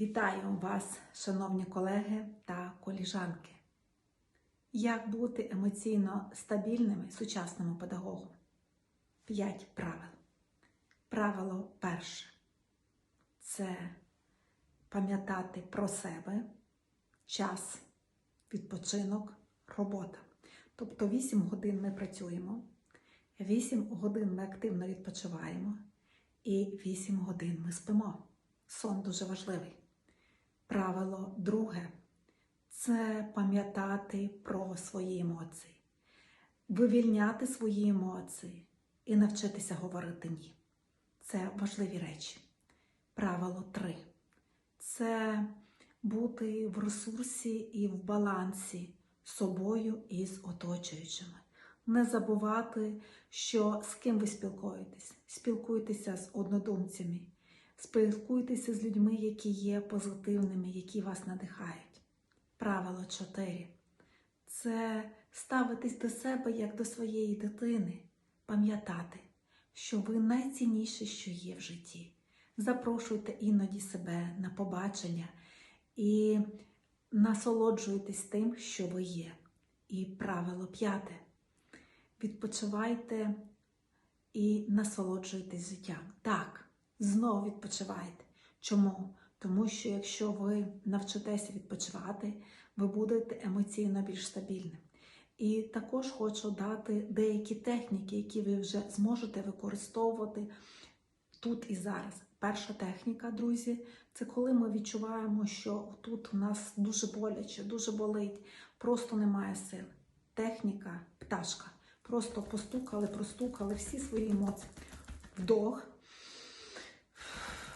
Вітаю вас, шановні колеги та коліжанки. Як бути емоційно стабільними сучасному педагогу? П'ять правил. Правило перше це пам'ятати про себе, час, відпочинок, робота. Тобто 8 годин ми працюємо, 8 годин ми активно відпочиваємо і 8 годин ми спимо. Сон дуже важливий. Правило друге це пам'ятати про свої емоції, вивільняти свої емоції і навчитися говорити ні. Це важливі речі. Правило три це бути в ресурсі і в балансі з собою і з оточуючими. Не забувати, що з ким ви спілкуєтесь. Спілкуйтеся з однодумцями, спілкуйтеся з людьми, які є позитивними, які вас надихають. Правило 4 це ставитись до себе як до своєї дитини, пам'ятати, що ви найцінніше, що є в житті. Запрошуйте іноді себе на побачення і насолоджуйтесь тим, що ви є. І правило п'яте. Відпочивайте і насолоджуйтесь життям. Так, знову відпочивайте. Чому? Тому що якщо ви навчитеся відпочивати, ви будете емоційно більш стабільним. І також хочу дати деякі техніки, які ви вже зможете використовувати тут і зараз. Перша техніка, друзі, це коли ми відчуваємо, що тут у нас дуже боляче, дуже болить, просто немає сил. Техніка пташка. Просто постукали, простукали всі свої емоції. Вдох,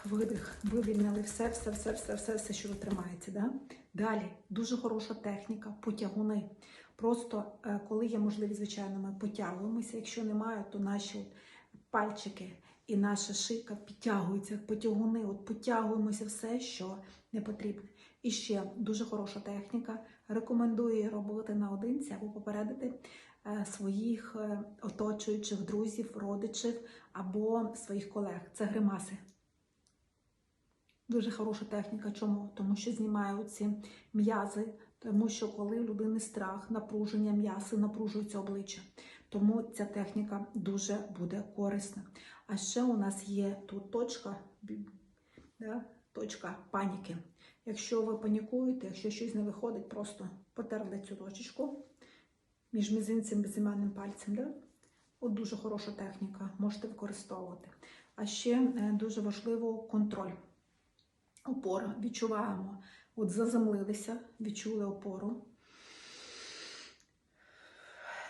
видих, вивільнили все, все, все, все, все, все, що тримається. Да? Далі дуже хороша техніка, потягуни. Просто е, коли є можливість, звичайно, ми потягуємося. Якщо немає, то наші пальчики і наша шийка підтягуються, потягуни. От потягуємося все, що не потрібно. І ще дуже хороша техніка. Рекомендую її робити наодинці або попередити е, своїх е, оточуючих друзів, родичів або своїх колег. Це гримаси. Дуже хороша техніка. Чому? Тому що знімаю ці м'язи, тому що коли у людини страх, напруження м'яси, напружується обличчя. Тому ця техніка дуже буде корисна. А ще у нас є тут точка, да, точка паніки. Якщо ви панікуєте, якщо щось не виходить, просто потерли цю точечку між мізинцем і безіменним пальцем. Да? От дуже хороша техніка, можете використовувати. А ще е, дуже важливо контроль. Опора. Відчуваємо. От заземлилися, відчули опору.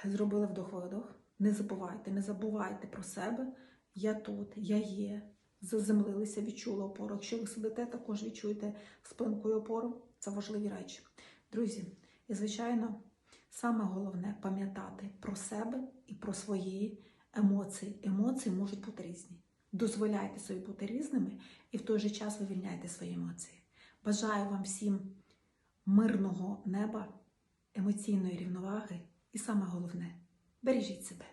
Зробили вдох-видох. Не забувайте, не забувайте про себе. Я тут, я є. Заземлилися, відчули опору. Якщо ви сидите, також відчуєте спинкою опору. Це важливі речі. Друзі, і, звичайно, саме головне пам'ятати про себе і про свої емоції. Емоції можуть бути різні. Дозволяйте собі бути різними і в той же час вивільняйте свої емоції. Бажаю вам всім мирного неба, емоційної рівноваги і саме головне бережіть себе.